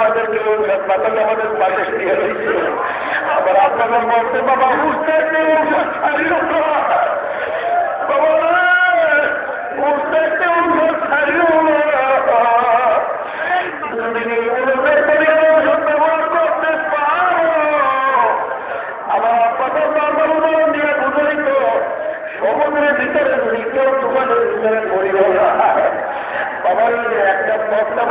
আমাদেরকে আমাদের পাশে দিয়ে দিচ্ছে আবার আপনাদের মধ্যে বাবা উঠতে উঠতে ছাড়িও ব্যবহার করতে পারো আমার আপনাদের বাবার উদাহরণ দিয়ে বুঝাই তো। সমুদ্রের ভিতরে তোমাদের ভিতরে করিল না একটা পথটা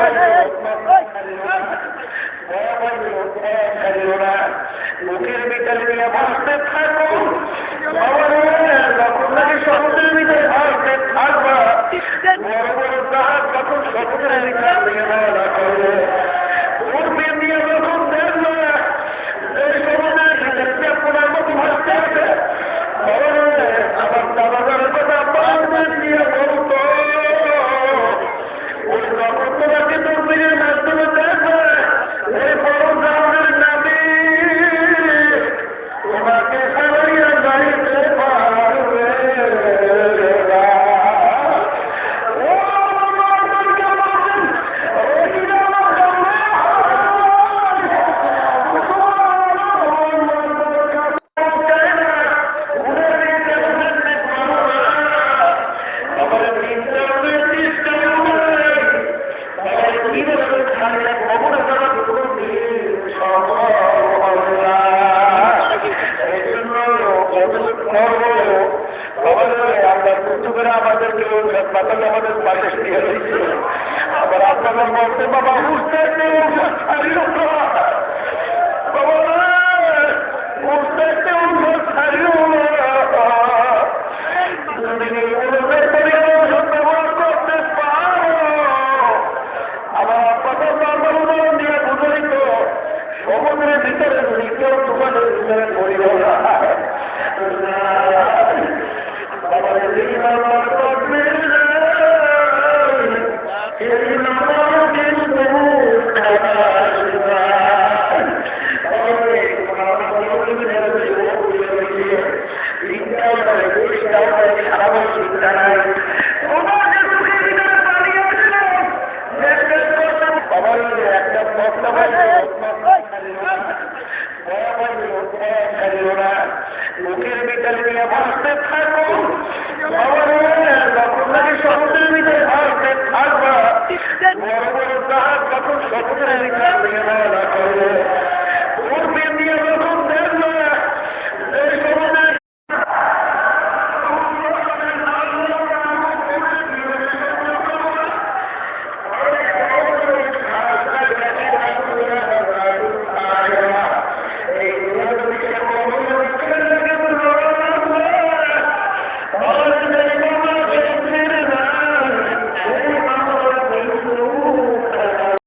লোকের ভিতরে নিয়ে ভাসতে থাকো যখন সমুদ্রের ভিতরে ভাসতে থাকবা বড় বড় জাহাজ যখন সমুদ্রের ভিতরে la queja. বাতাল আমাদের পাশে আবার আপনারা বলতে বাবা উঠতে বাবা উঠতে ছাড়িও না মুখের ভিতর নিয়ে ভাসতে থাকো। স্বপ্নের ভিতরে ভাসতে থাকবা বড় বড় জাহাজ তখন স্বপ্নের